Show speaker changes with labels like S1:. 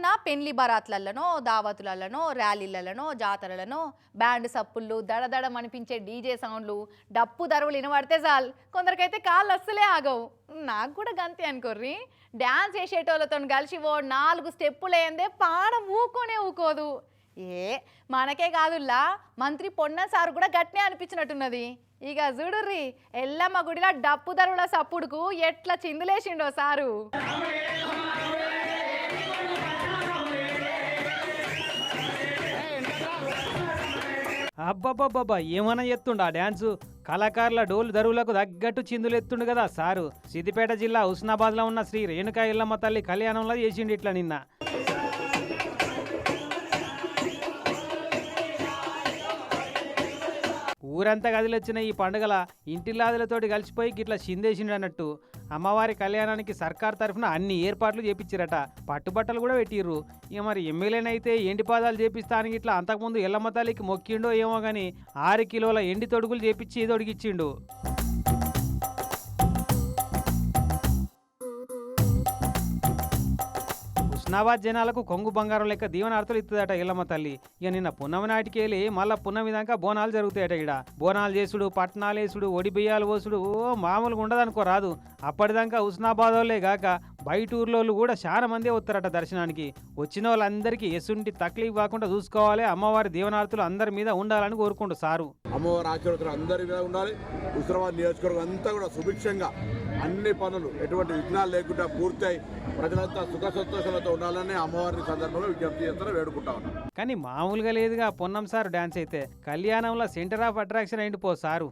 S1: ఏమన్నా పెళ్ళి బరాత్లలోనో దావతులలోనో ర్యాలీలలోనో జాతరలనో బ్యాండ్ సప్పుళ్ళు దడదడం అనిపించే డీజే సౌండ్లు డప్పు దరువులు వినబడితే చాలు. కొందరికైతే కాళ్ళు అస్సలే ఆగవు. నాకు కూడా గంతే అనుకోర్రి. డ్యాన్స్ చేసేటోళ్ళతో కలిసి ఓ నాలుగు స్టెప్పులు ఏందే పాడం ఊకోనే ఊకోదు. ఏ మనకే కాదుల్లా. మంత్రి పొన్న సార్ కూడా గట్నే అనిపించినట్టున్నది. ఇక చూడుర్రి ఎల్లమ్మ గుడిలో డప్పు దరువుల సప్పుడుకు ఎట్లా చిందులేసిండో సారు.
S2: అబ్బబ్బబ్బబ్బా ఏమన్నా ఎత్తుండు ఆ డ్యాన్సు? కళాకారుల డోలు దరువులకు తగ్గట్టు చిందులు ఎత్తుండు కదా సారు. సిద్దిపేట జిల్లా హుస్నాబాద్లో ఉన్న శ్రీ రేణుకా ఇల్లమ్మ తల్లి కళ్యాణంలో చేసిండు ఇట్లా నిన్న. ఊరంతా కదిలొచ్చిన ఈ పండుగల ఇంటిల్లాదులతోటి కలిసిపోయి గిట్లా చిందేసిండు అన్నట్టు. అమ్మవారి కళ్యాణానికి సర్కార్ తరఫున అన్ని ఏర్పాట్లు చేపించారట పట్టుబట్టలు కూడా పెట్టిర్రు. ఇక మరి ఎమ్మెల్యేనైతే ఎండి పాదాలు చేపిస్తానికి ఇట్లా అంతకుముందు ఎల్లమ్మ తల్లికి మొక్కిండో ఏమో కానీ ఆరు కిలోల ఎండి తొడుగులు చేపించి తొడిగిచ్చిండు నవాజ్ జనాలకు కొంగు బంగారం లెక్క దీవనార్థులు ఇస్తుందట ఇల్లమ్మ తల్లి. ఇక నిన్న పున్నమి నాటికి వెళ్ళి మళ్ళా పున్నమి దాకా బోనాలు జరుగుతాయట ఇక్కడ బోనాలు చేసుడు పట్నాలు వేసుడు ఒడి బియ్యాలు పోసుడు ఓ మామూలుగా ఉండదనుకో రాదు. అప్పటిదాకా హుస్నాబాద్ వాళ్ళే గాక బయట ఊర్లోళ్ళు కూడా చాలా మందే వస్తారట దర్శనానికి. వచ్చిన వాళ్ళందరికీ ఎసుంటి తక్లీఫ్ కాకుండా చూసుకోవాలి అమ్మవారి దీవనార్థులు అందరి మీద ఉండాలని కోరుకుంటు సారు.
S3: అమ్మవారి ఆశీర్వదం అందరి మీద ఉండాలి. హుస్రాబాద్ నియోజకవర్గం అంతా కూడా సుభిక్షంగా అన్ని పనులు ఎటువంటి విఘ్నాలు లేకుండా పూర్తయి ప్రజలంతా సుఖ సంతోషాలతో ఉండాలని అమ్మవారిని సందర్భంలో విజ్ఞప్తి చేస్తారో వేడుకుంటా ఉన్నాం.
S2: కానీ మామూలుగా లేదుగా పొన్నం సార్ డాన్స్ అయితే. కళ్యాణంలో సెంటర్ ఆఫ్ అట్రాక్షన్ అయింది పో సారు.